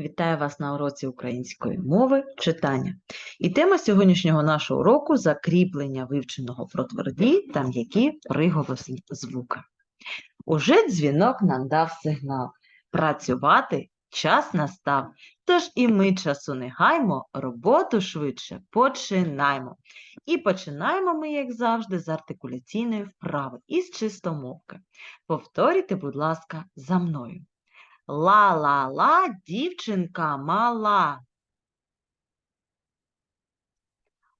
Вітаю вас на уроці української мови читання. І тема сьогоднішнього нашого уроку закріплення вивченого про тверді та м'які приголосні звуки. Уже дзвінок нам дав сигнал. Працювати час настав. Тож і ми часу не гаймо, роботу швидше починаймо. І починаємо ми, як завжди, з артикуляційної вправи із чистомовки. Повторюйте, будь ласка, за мною. Ла-ла-ла, дівчинка мала.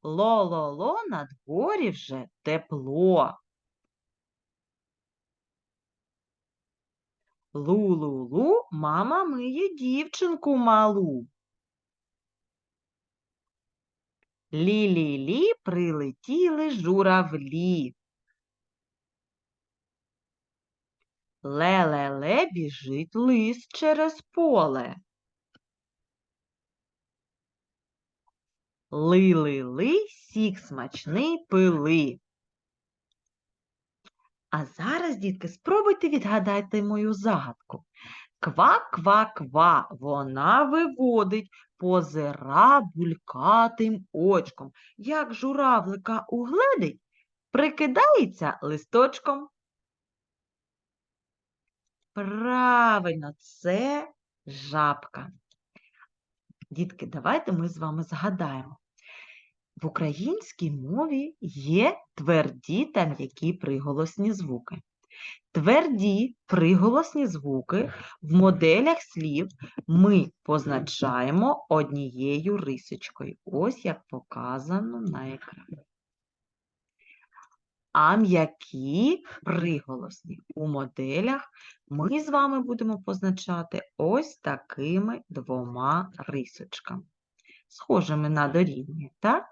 Ло-ло-ло, на дворі вже тепло. Лу-лу-лу, мама миє дівчинку малу. Лі-лі-лі, прилетіли журавлі. Ле-ле-ле, біжить лис через поле. Ли-ли-ли, сік смачний пили. А зараз, дітки, спробуйте відгадати мою загадку. Ква-ква-ква, вона виводить, позира булькатим очком. Як журавлика угледить, прикидається листочком. Правильно, це жабка. Дітки, давайте ми з вами згадаємо. В українській мові є тверді та м'які приголосні звуки. Тверді приголосні звуки в моделях слів ми позначаємо однією рисочкою. Ось як показано на екрані. А м'які приголосні у моделях ми з вами будемо позначати ось такими двома рисочками, схожими на дорівнює, так?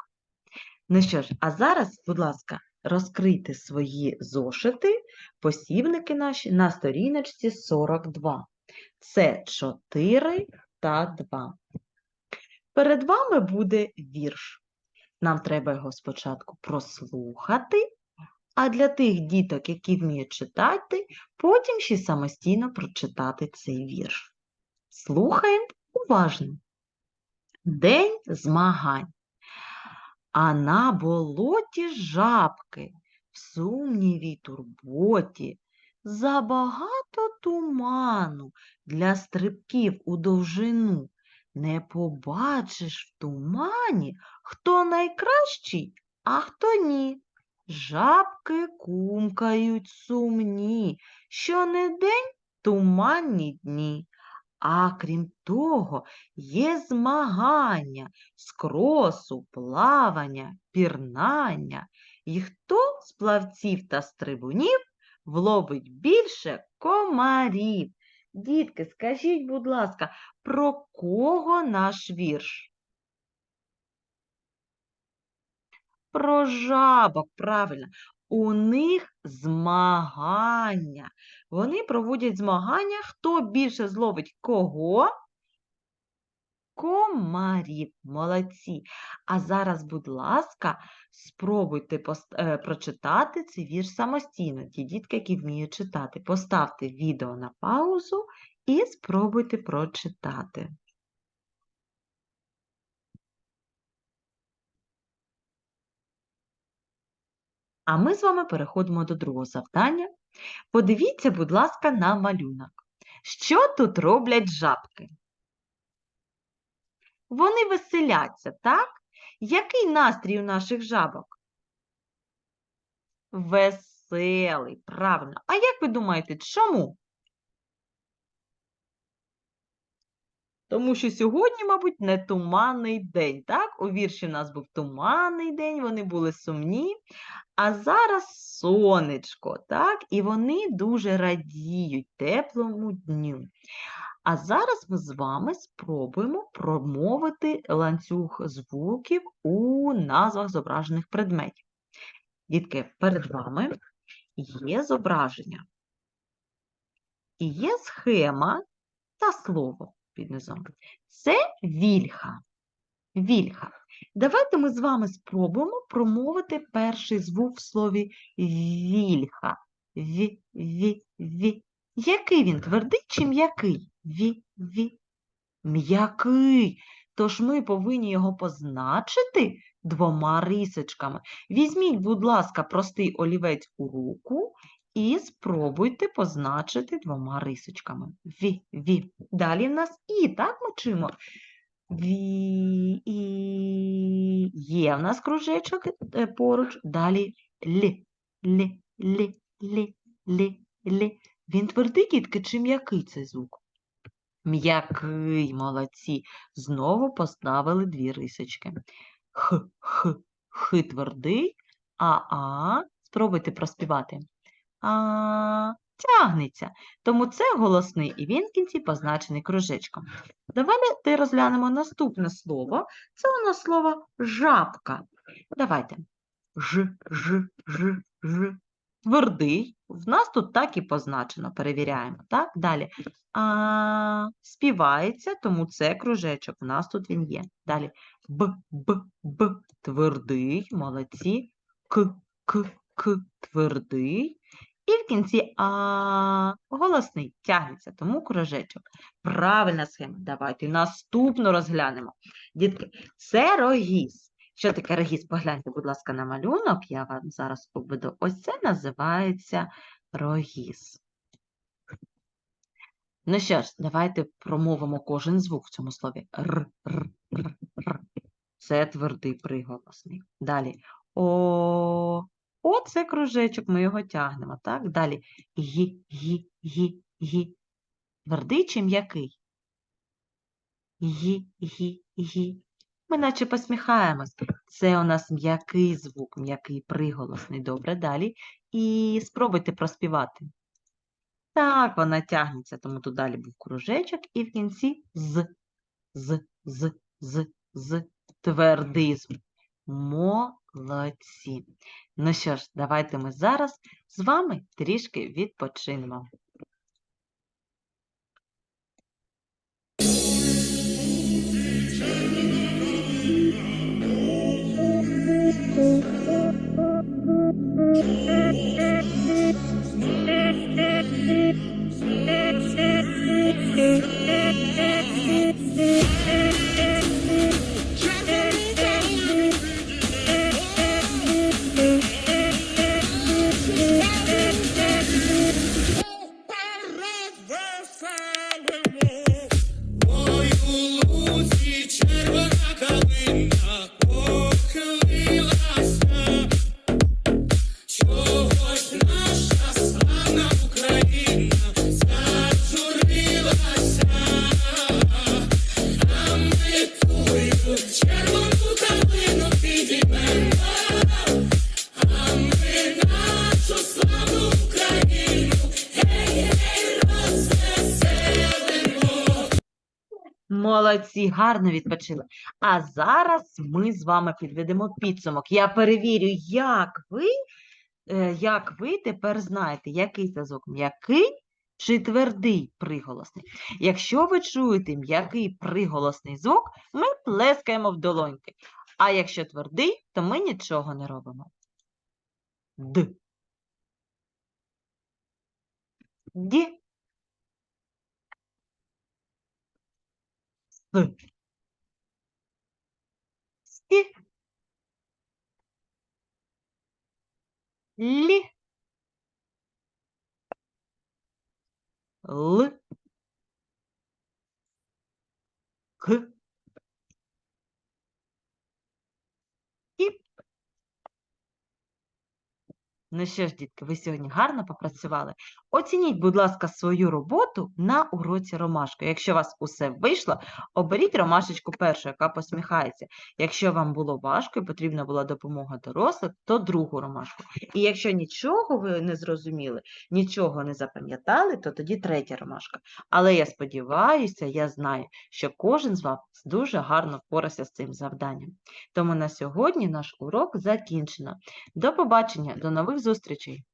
Ну що ж, а зараз, будь ласка, розкрийте свої зошити, посібники наші на сторіночці 42. Це 4 та 2. Перед вами буде вірш. Нам треба його спочатку прослухати, а для тих діток, які вміють читати, потім ще самостійно прочитати цей вірш. Слухаємо уважно. День змагань. А на болоті жабки, в сумнівій турботі, забагато туману для стрибків у довжину. Не побачиш в тумані, хто найкращий, а хто ні. Жабки кумкають сумні, що не день туманні дні. А крім того, є змагання з кросу, плавання, пірнання. І хто з плавців та стрибунів вловить більше комарів? Дітки, скажіть, будь ласка, про кого наш вірш? Про жабок, правильно. У них змагання. Вони проводять змагання, хто більше зловить кого? Комарів. Молодці. А зараз, будь ласка, спробуйте пос- е, прочитати цей вірш самостійно. Ті дітки, які вміють читати. Поставте відео на паузу і спробуйте прочитати. А ми з вами переходимо до другого завдання. Подивіться, будь ласка, на малюнок. Що тут роблять жабки? Вони веселяться, так? Який настрій у наших жабок? Веселий, правильно. А як ви думаєте, чому? Тому що сьогодні, мабуть, не туманний день, так? У вірші у нас був туманний день, вони були сумні, а зараз сонечко, так? І вони дуже радіють теплому дню. А зараз ми з вами спробуємо промовити ланцюг звуків у назвах зображених предметів. Дітки, перед вами є зображення. І є схема та слово під низом. Це вільха. Вільха. Давайте ми з вами спробуємо промовити перший звук в слові вільха. Ві, ві, ві. Який він твердий чи м'який? Ві, ві. М'який. Тож ми повинні його позначити двома рисочками. Візьміть, будь ласка, простий олівець у руку і спробуйте позначити двома рисочками. Ві, ві. Далі в нас і, так ми чуємо. Ві, і, є в нас кружечок е, поруч. Далі лі, лі, лі, лі, лі, лі. Він твердий, дітки, чи м'який цей звук? М'який, молодці. Знову поставили дві рисочки. Х, х, х твердий, а а. Спробуйте проспівати. А тягнеться. Тому це голосний, і він в кінці позначений кружечком. Давайте розглянемо наступне слово. Це у нас слово жабка. Давайте. Ж, ж, ж, ж. Твердий. В нас тут так і позначено. Перевіряємо. Так? Далі. А, співається, тому це кружечок. У нас тут він є. Далі. Б, Б, Б. Твердий. Молодці. К, К, К. Твердий. І в кінці А голосний тягнеться, тому кружечок. Правильна схема. Давайте наступну розглянемо. Дітки, це рогіз. Що таке рогіз? Погляньте, будь ласка, на малюнок. Я вам зараз обведу. Ось це називається рогіз. Ну що ж, давайте промовимо кожен звук в цьому слові. Р, р, р, р. Це твердий приголосний. Далі. О, о, це кружечок, ми його тягнемо. Так? Далі. Гі, гі, гі, гі. Твердий чи м'який? Гі, гі, гі. Ми наче посміхаємось. Це у нас м'який звук, м'який приголосний. Добре, далі. І спробуйте проспівати. Так, вона тягнеться, тому тут далі був кружечок, і в кінці з, з, з, з, з. Твердий звук. Молодці. Ну що ж, давайте ми зараз з вами трішки відпочинемо. Молодці, гарно відпочили. А зараз ми з вами підведемо підсумок. Я перевірю, як ви, е, як ви тепер знаєте, який звук м'який чи твердий приголосний. Якщо ви чуєте м'який приголосний звук, ми плескаємо в долоньки. А якщо твердий, то ми нічого не робимо. Д. Ді. С. Сі. Лі. Л. К. І. Ну що ж, дітки, ви сьогодні гарно попрацювали. Оцініть, будь ласка, свою роботу на уроці ромашки. Якщо у вас усе вийшло, оберіть ромашечку першу, яка посміхається. Якщо вам було важко і потрібна була допомога дорослих, то другу ромашку. І якщо нічого ви не зрозуміли, нічого не запам'ятали, то тоді третя ромашка. Але я сподіваюся, я знаю, що кожен з вас дуже гарно впорався з цим завданням. Тому на сьогодні наш урок закінчено. До побачення, до нових зустрічей!